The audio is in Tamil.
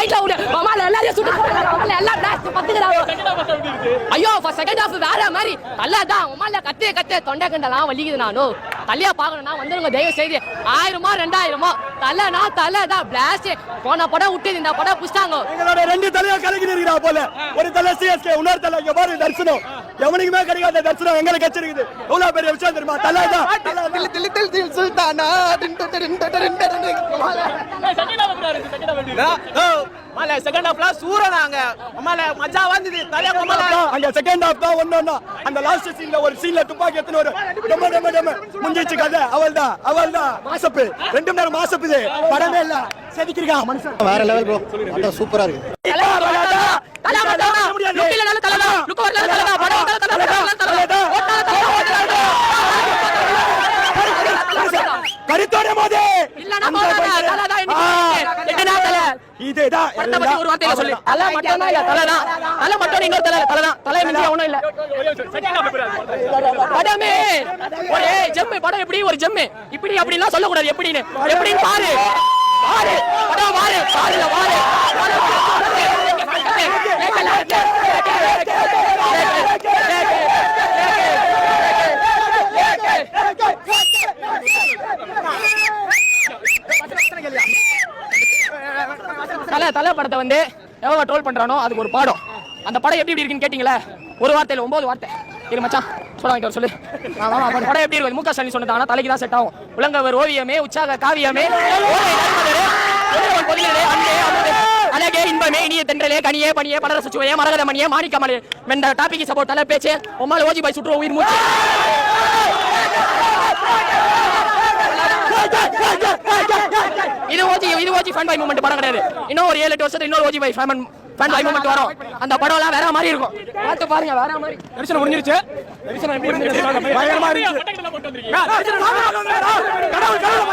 ரைட்ல விடு மாமால எல்லாரையும் சுட்டு மாமால எல்லாம் blast பத்துக்கிறாங்க ஐயோ செகண்ட் ஹாஃப் வேற மாதிரி. தல்லாதான் உமால கத்து கத்து தொண்டை கண்டலாம் வலிக்குது நானும் தள்ளியா பாக்கணும்னா வந்துருங்க தயவு செய்து ஆயிரமோ ரெண்டாயிரமோ. தலைனா தலை தான் பிளாஸ்ட் போன படம் விட்டு இந்த படம் புடிச்சிட்டாங்க எங்களோட ரெண்டு தலையா கலக்கி இருக்கிறா போல. ஒரு தலை சிஎஸ்கே இன்னொரு தலை இங்க பாரு தரிசனம்? எவனுக்குமே கிடைக்காத தரிசனம் எங்களுக்கு கிடைச்சிருக்குது. எவ்வளவு பெரிய விஷயம் தெரியுமா? தலை தான். சுல்தானா. மலை செகண்ட் ஹாஃப்ல சூரனாங்க மலை மஜா வந்தது. தலையா மலை. அங்க செகண்ட் ஹாஃப் தான் ஒண்ணு அந்த லாஸ்ட் சீன்ல ஒரு சீன்ல துப்பாக்கி எடுத்துன்னு ஒரு டம்ம முடிஞ்சிச்சு கதை அவள் தான் அவள் தான் மாசப்பு. ரெண்டு மணி நேரம் மாசப்பு இது படமே இல்ல செதுக்கிருக்கான் மனுஷன் வேற லெவல் ப்ரோ அதான் சூப்பரா இருக்கு. கருத்தோட போதே இல்லைன்னா போடாத. தலை தான் இன்னைக்கு. எங்கடா தலை? இதுதான் ஒரு வார்த்தையில சொல்லு. தலை இல்ல, தலை தான். தலை மட்டும் இன்னொரு தலை இல்ல, தலை தான். தலை மிஞ்சி ஒண்ணும் இல்ல. படமே. ஒரு ஜெம்மு. படம் எப்படி? ஒரு ஜெம்மு. இப்படி அப்படிலாம் சொல்லக்கூடாது. எப்படின்னு? எப்படின்னு பாரு. பாரு. படம் பாரு. பாருல பாரு. தலை தலை படத்தை வந்து எவ்வளவு ட்ரோல் பண்றானோ அதுக்கு ஒரு பாடம். அந்த படம் எப்படி எப்படி இருக்குன்னு கேட்டிங்களே? ஒரு வார்த்தையில் ஒன்பது வார்த்தை. இரு மச்சான் சொல்ல வாங்கிட்டு சொல்லு. ஆமா, அந்த படம் எப்படி இருக்கும் முக ஸ்டாலின் சொன்னது ஆனா தலைக்கு தான் செட் ஆகும். உலங்கவர் ஓவியமே உற்சாக காவியமே அழகே இன்பமே இனிய தென்றலே கனியே பனியே பலர சுச்சுவையே மரகத மணியே மாணிக்க மலையே மெந்த டாபிக் சப்போர்ட் தலை பேச்சு உமால ஓஜி பாய் சுற்று உயிர் மூச்சு. இது ஓஜி இது ஓஜி ஃபன் பை மூமெண்ட் படம் கிடையாது. இன்னும் ஒரு ஏழு எட்டு வருஷத்துல இன்னொரு ஓஜி பை ஃபன் ஃபன் பை மூமெண்ட் வரும். அந்த படம் எல்லாம் வேற மாதிரி இருக்கும். பார்த்து பாருங்க வேற மாதிரி. தரிசனம் முடிஞ்சிருச்சு? தரிசனம் எப்படி இருந்துச்சு? பயங்கரமா இருந்துச்சு. கடவுள் கடவுள்